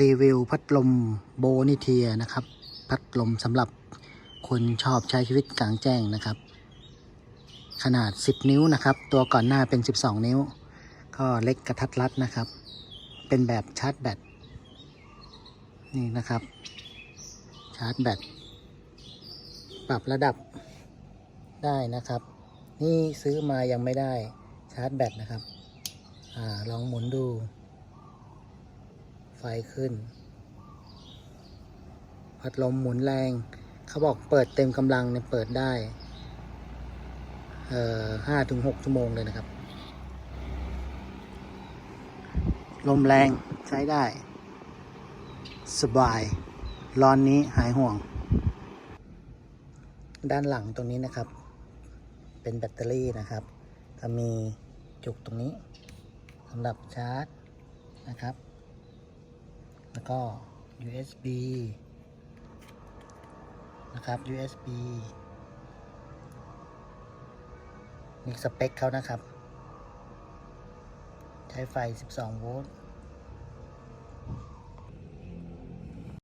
รีวิวพัดลมโบนิเทียนะครับ พัดลมสำหรับคนชอบใช้ชีวิตกลางแจ้งนะครับ ขนาด 10 นิ้วนะครับ ตัวก่อนหน้าเป็น 12 นิ้ว ก็เล็กกระทัดรัดนะครับ เป็นแบบชาร์จแบตนี่นะครับ ชาร์จแบตปรับระดับได้นะครับ นี่ซื้อมายังไม่ได้ชาร์จแบตนะครับอลองหมุนดู ขึ้น พัดลมหมุนแรง เขาบอกเปิดเต็มกำลังเนี่ยเปิดได้เอ่อห้าถึงหกชั่วโมงเลยนะครับ ลมแรงใช้ได้ สบาย ร้อนนี้หายห่วง ด้านหลังตรงนี้นะครับ เป็นแบตเตอรี่นะครับ จะมีจุกตรงนี้สำหรับชาร์จนะครับ แล้วก็ USB นะครับ USB นี่สเปคเขานะครับ ใช้ไฟ 12 โวลต์